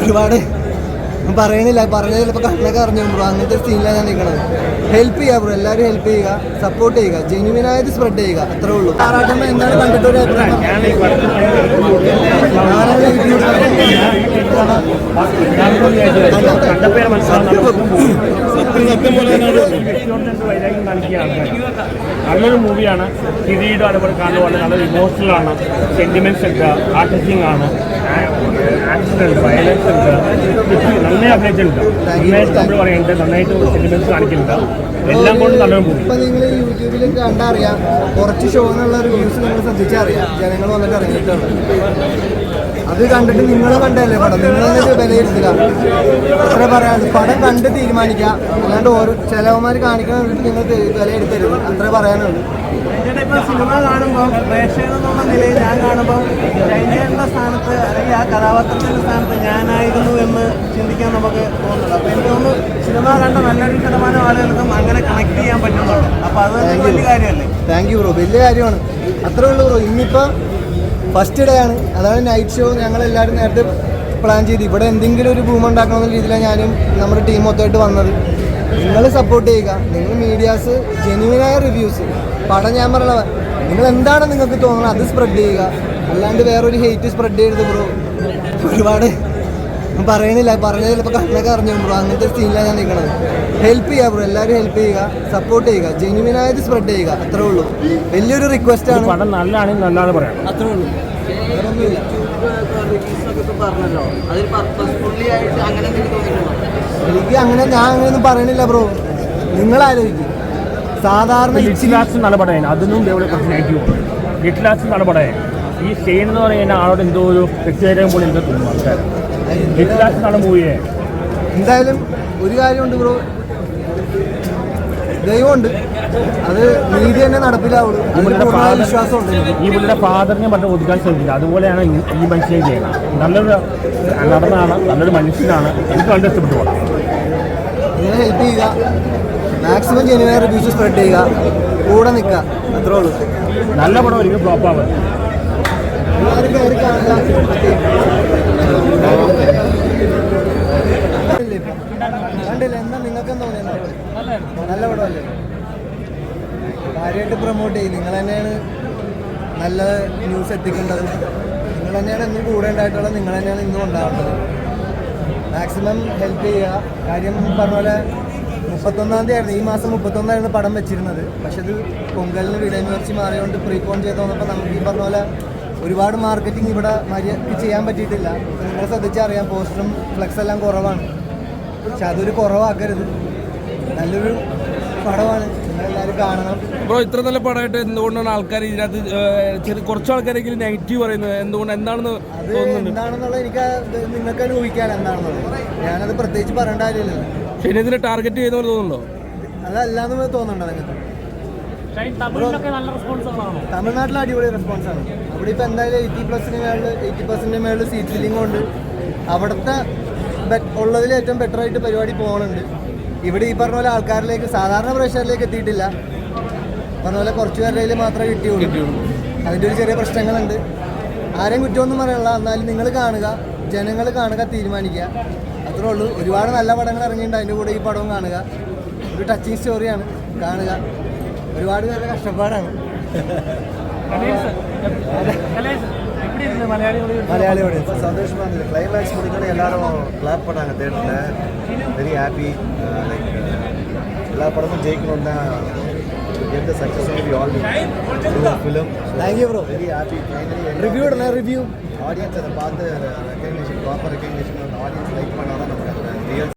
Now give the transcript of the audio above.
ഒരുപാട് പറയണില്ല പറഞ്ഞത് ചിലപ്പോൾ കണ്ണൊക്കെ അറിഞ്ഞു ബ്രോ. അങ്ങനത്തെ സീനിലാണ് ഞാൻ നിൽക്കണത് ഹെൽപ്പ് ചെയ്യുക ബ്രോ. എല്ലാവരും ഹെൽപ്പ് ചെയ്യുക സപ്പോർട്ട് ചെയ്യുക ജെന്യുവിനായത് സ്പ്രെഡ് ചെയ്യുക. അത്രേ ഉള്ളൂ. ആറാട്ടം എന്താണ് കണ്ടിട്ട് ഒരു നല്ലൊരു മൂവിയാണ് കിരീടം അതുപോലെ കാണുവാണ്. നല്ലൊരു ഇമോഷണൽ ആണ്. സെന്റിമെന്റ്സ് ഉണ്ട് ആർട്ടിസ്റ്റിംഗ് ആണ്. ഉണ്ട് വയലൻസ് ഉണ്ട്. നന്നായി അഭിനയിച്ചിട്ടുണ്ട്. നന്നായിട്ട് നമ്മൾ പറയുന്നുണ്ട് നന്നായിട്ട് സെന്റിമെന്റ്സ് കാണിക്കുന്നുണ്ട്. എല്ലാം കൊണ്ട് നല്ല മൂവി ഇപ്പൊ നിങ്ങൾ യൂട്യൂബിൽ കണ്ടറിയാം. കുറച്ച് ഷോ എന്നുള്ള റിവ്യൂസ് നിങ്ങൾ ശ്രദ്ധിച്ചറിയാം. ജനങ്ങൾ വന്നിട്ട് ഇറങ്ങിയിട്ടുണ്ട്. അത് കണ്ടിട്ട് നിങ്ങൾ കണ്ടല്ലേ പടം? നിങ്ങൾ വിലയിരുത്തുക അത്ര പറയാണ്ട് പടം കണ്ട് തീരുമാനിക്കുക. അല്ലാണ്ട് ഓരോ ചിലവന്മാർ കാണിക്കാൻ കണ്ടിട്ട് നിങ്ങൾ വിലയിരുത്തരുത് അത്ര പറയാനുള്ളൂ. സിനിമ കാണുമ്പോൾ പ്രേക്ഷകൻ എന്നുള്ള നിലയിൽ ഞാൻ കാണുമ്പോൾ കഥാപാത്രത്തിന്റെ സ്ഥാനത്ത് ഞാനായിരുന്നു എന്ന് ചിന്തിക്കാൻ നമുക്ക് തോന്നുന്നുണ്ട് അപ്പൊ എനിക്ക് തോന്നുന്നു സിനിമ കണ്ട നല്ലൊരു ശതമാനം ആളുകൾക്കും അങ്ങനെ കണക്ട് ചെയ്യാൻ പറ്റുന്നുണ്ട്. അപ്പൊ അത് വലിയ കാര്യമല്ലേ? താങ്ക് യു ബ്രോ വലിയ കാര്യമാണ്. അത്രേ ഉള്ളൂ ബ്രോ ഇന്നിപ്പോൾ ഫസ്റ്റ് ഡേ ആണ്. അതാണ് നൈറ്റ് ഷോ ഞങ്ങൾ ഞങ്ങളെല്ലാവരും നേരത്തെ പ്ലാൻ ചെയ്ത്. ഇവിടെ എന്തെങ്കിലും ഒരു ബൂം ഉണ്ടാക്കണമെന്ന രീതിയിലാണ് ഞാനും നമ്മുടെ ടീം മൊത്തമായിട്ട് വന്നത്. നിങ്ങൾ സപ്പോർട്ട് ചെയ്യുക. നിങ്ങൾ മീഡിയാസ് ജെന്യൂനായ റിവ്യൂസ് പടം ഞാൻ പറഞ്ഞ നിങ്ങൾ എന്താണ് നിങ്ങൾക്ക് തോന്നുന്നത് അത് സ്പ്രെഡ് ചെയ്യുക. അല്ലാണ്ട് വേറൊരു ഹെയ്റ്റ് സ്പ്രെഡ് ചെയ്യരുത് ബ്രോ ഒരുപാട് ഞാൻ പറയണില്ല പറഞ്ഞത് ചിലപ്പോൾ കണ്ണൊക്കെ അറിഞ്ഞു. ബ്രോ അങ്ങനത്തെ സീനിലാണ് ഞാൻ നിൽക്കണത് ഹെൽപ്പ് ചെയ്യുക ബ്രോ. എല്ലാവരും ഹെൽപ്പ് ചെയ്യുക സപ്പോർട്ട് ചെയ്യുക ജെന്യുവിനായത് സ്പ്രെഡ് ചെയ്യുക. അത്രേ ഉള്ളൂ. വലിയൊരു റിക്വസ്റ്റ് ആണ്. പടം നല്ലതാണെങ്കിൽ നല്ലതാണ് പറയാം. അത്രേ ഉള്ളൂ. എനിക്ക് അങ്ങനെ ഞാൻ അങ്ങനെയൊന്നും പറയണില്ല ബ്രോ. നിങ്ങൾ ആലോചിക്കും. സാധാരണ ലിറ്റിൽ ആർട്സ് നല്ല പടയാണ് അതിനും ഇതേപോലെ കുറച്ച് നെഗറ്റീവ് ലിറ്റിൽ ആർട്സ് നല്ല പടമാണ് ഈ സീൻ എന്ന് പറയുന്ന ആളോട് എന്തോ ഒരു വ്യക്തിപരം പോലെ എനിക്ക് തോന്നുന്നു ആൾക്കാർ മൂവിയെ എന്തായാലും ഒരു കാര്യമുണ്ട് ബ്രോ. ദൈവമുണ്ട്. അത് നീതി തന്നെ നടപ്പിലാവുള്ളൂ വിശ്വാസമുണ്ട് ഈ പുള്ളിയുടെ ഫാദറിനെ മറ്റും ഒതുക്കാൻ ശ്രമിക്കില്ല അതുപോലെയാണ് ഈ- മനുഷ്യനെ ചെയ്യുന്നത്. നല്ലൊരു നടനാണ് നല്ലൊരു മനുഷ്യനാണ്. എനിക്ക് കണ്ട് ഇഷ്ടപ്പെട്ടു. പോകണം ഹെൽപ്പ് ചെയ്യുക. മാക്സിമം ജനുവരി റിവ്യൂസ് സ്പ്രെഡ് ചെയ്യുക. കൂടെ നിൽക്കുക. അത്രേ ഉള്ളൂ. നല്ല പടം ഒരിക്കലും ഫ്ലോപ്പ് ആവാൻ എല്ലാവരും കയറി കാണുക നിങ്ങൾക്ക് നല്ല പ്രൊമോട്ട് നിങ്ങൾ നല്ല ന്യൂസ് നിങ്ങൾ നിങ്ങൾ മാക്സിമം കാര്യം മുപ്പത്തൊന്നാം തീയതി ആയിരുന്നു. ഈ മാസം മുപ്പത്തൊന്നായിരുന്നു പടം വെച്ചിരുന്നത്. പക്ഷെ ഇത് പൊങ്കലിന് വിടമേർച്ചി മാറിയോണ്ട് പ്രീപോൺ ചെയ്ത് വന്നപ്പോൾ നമുക്ക് ഈ പറഞ്ഞ പോലെ ഒരുപാട് മാർക്കറ്റിംഗ് ഇവിടെ മര്യാദയ്ക്ക് ചെയ്യാൻ പറ്റിയിട്ടില്ല. നിങ്ങളെ ശ്രദ്ധിച്ചറിയാം പോസ്റ്ററും ഫ്ലെക്സ് എല്ലാം കുറവാണ്. പക്ഷെ അതൊരു കുറവാക്കരുത്. നല്ലൊരു പടമാണ്. നിങ്ങളെല്ലാവരും കാണണം. ബ്രോ ഇത്ര നല്ല പടമായിട്ട് എന്തുകൊണ്ടാണ് ആൾക്കാർ ഇതിനകത്ത് ചെറിയ കുറച്ച് ആൾക്കാരെങ്കിലും നെഗറ്റീവ് പറയുന്നത്? എന്തുകൊണ്ട് എന്താണെന്ന് അത് എന്താണെന്നുള്ളത് എനിക്ക് നിങ്ങൾക്ക് അനുഭവിക്കാൻ എന്താണെന്നുള്ളത്. ഞാനത് പ്രത്യേകിച്ച് പറയേണ്ട കാര്യമില്ലല്ലോ. ശരി ഇതിനെ ടാർഗറ്റ് ചെയ്തോ തോന്നുന്നുണ്ടോ? അതല്ലാന്ന് തോന്നുന്നുണ്ടോ നിങ്ങൾക്ക് തമിഴ്നാട്ടിൽ അടിപൊളി റെസ്പോൺസ് ആണ്. അവിടെ ഇപ്പൊ എന്തായാലും എയ്റ്റി പ്ലസിന് മേളിൽ എയ്റ്റി പെർസെന്റ് മേളിൽ സീറ്റ് ഫില്ലിംഗ് കൊണ്ട് അവിടുത്തെ ഉള്ളതിൽ ഏറ്റവും ബെറ്റർ ആയിട്ട് പരിപാടി പോകുന്നുണ്ട് ഇവിടെ ഈ പറഞ്ഞ പോലെ ആൾക്കാരിലേക്ക് സാധാരണ പ്രേക്ഷകരിലേക്ക് എത്തിയിട്ടില്ല. പറഞ്ഞ പോലെ കുറച്ച് പേരുടെ മാത്രമേ കിട്ടിയുള്ളൂ. അതിന്റെ ഒരു ചെറിയ പ്രശ്നങ്ങളുണ്ട്. ആരെയും കുറ്റമൊന്നും പറയാനുള്ള എന്നാലും നിങ്ങൾ കാണുക ജനങ്ങൾ കാണുക തീരുമാനിക്കുക. അത്രേ ഉള്ളൂ. ഒരുപാട് നല്ല പടങ്ങൾ ഇറങ്ങിയിട്ടുണ്ട്. അതിന്റെ കൂടെ ഈ പടവും കാണുക. ഒരു ടച്ചിങ് സ്റ്റോറിയാണ് കാണുക. ഒരുപാട് പേരുടെ കഷ്ടപ്പാടാണ് മലയാളി ഓഡിയൻസ് சந்தோஷமா இருந்தது கிளைமேக்ஸ் முடிக்கணும் எல்லாரும் கிளாப் பண்ணாங்க தேட்டரில் வெரி ஹாப்பி லைக் எல்லா படமும் ஜெயிக்கணும் தான் get the success of the all film thank you bro very happy finally review ഇടണേ റിവ്യൂ ஆடியன்ஸ் அதை பார்த்து recognition proper recognition audience like பண்ணாதான் நமக்கு அந்த ரியல்